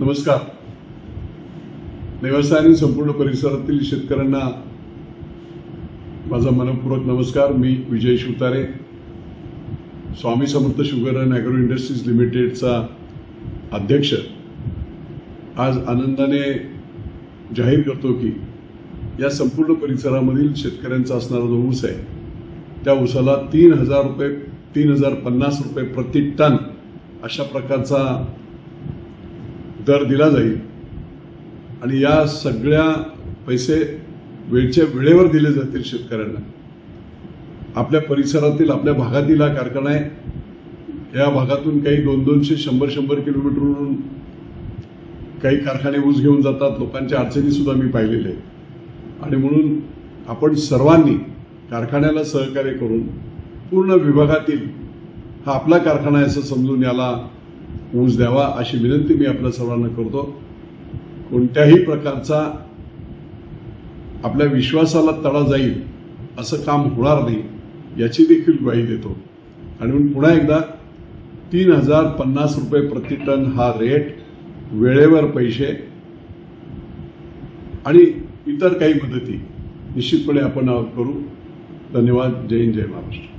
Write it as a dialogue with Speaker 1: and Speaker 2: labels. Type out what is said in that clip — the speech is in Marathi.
Speaker 1: नमस्कार. नेवासा आणि संपूर्ण परिसरातील शेतकऱ्यांना माझा मनपूर्वक नमस्कार. मी Vijay Shivtare. Swami Samarth sugar and agro industries लिमिटेडचा अध्यक्ष. आज आनंदाने जाहीर करतो की या संपूर्ण परिसरामधील शेतकऱ्यांचा असणारा जो ऊस आहे त्या ऊसाला तीन हजार रुपये तीन हजार पन्नास रुपये प्रति टन अशा प्रकारचा दर दिला जाईल. आणि या सगळ्या पैसे वेळच्या वेळेवर दिले जातील शेतकऱ्यांना. आपल्या परिसरातील आपल्या भागातील हा कारखाना आहे. या भागातून काही दोन दोनशे शंभर शंभर किलोमीटरवरून काही कारखाने ऊस घेऊन जातात. लोकांच्या अडचणीसुद्धा मी पाहिलेल्या आहेत. आणि म्हणून आपण सर्वांनी कारखान्याला सहकार्य करून पूर्ण विभागातील हा आपला कारखाना आहे असं समजून याला ऊस द्यावा अशी विनंती मी आपल्या सर्वांना करतो. कोणत्याही प्रकारचा आपल्या विश्वासाला तडा जाईल असं काम होणार नाही याची देखील ग्वाही देतो. आणि म्हणून पुन्हा एकदा तीन हजार पन्नास रुपये प्रति टन हा रेट वेळेवर पैसे आणि इतर काही मदती निश्चितपणे आपण करू. धन्यवाद. जय हिंद जय महाराष्ट्र.